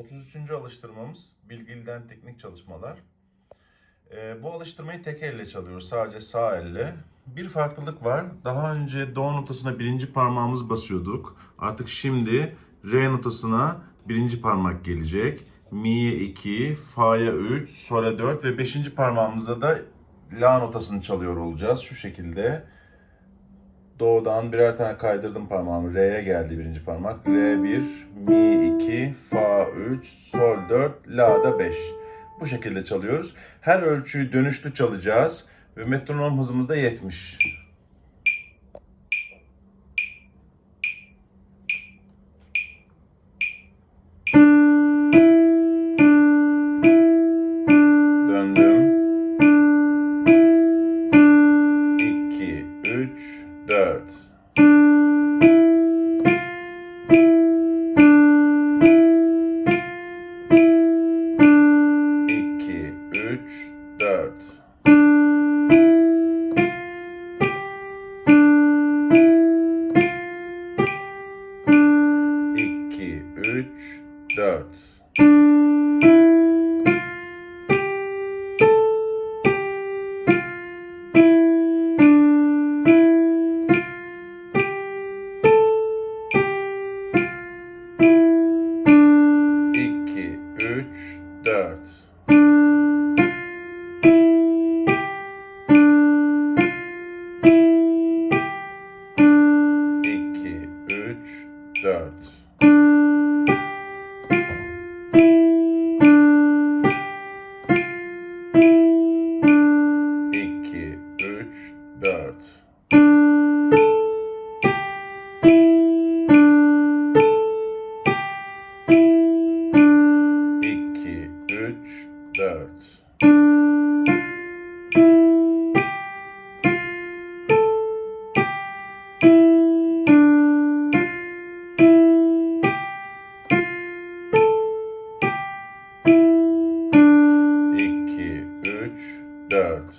33. alıştırmamız bilgiliden teknik çalışmalar. Ee, bu alıştırmayı tek elle çalıyoruz. Sadece sağ elle. Bir farklılık var. Daha önce do notasına birinci parmağımız basıyorduk. Artık şimdi re notasına birinci parmak gelecek. Mi'ye 2, fa'ya 3, sol'e 4 ve beşinci parmağımızda da la notasını çalıyor olacağız. Şu şekilde. Do'dan birer tane kaydırdım parmağımı. Re'ye geldi birinci parmak. Re 1, Mi 2, Fa 3, Sol 4, La da 5. Bu şekilde çalıyoruz. Her ölçüyü dönüşlü çalacağız. Ve metronom hızımız da 70. 4 2 3 4 2 3 4 4 2 3 4 2 3 4 Dogs.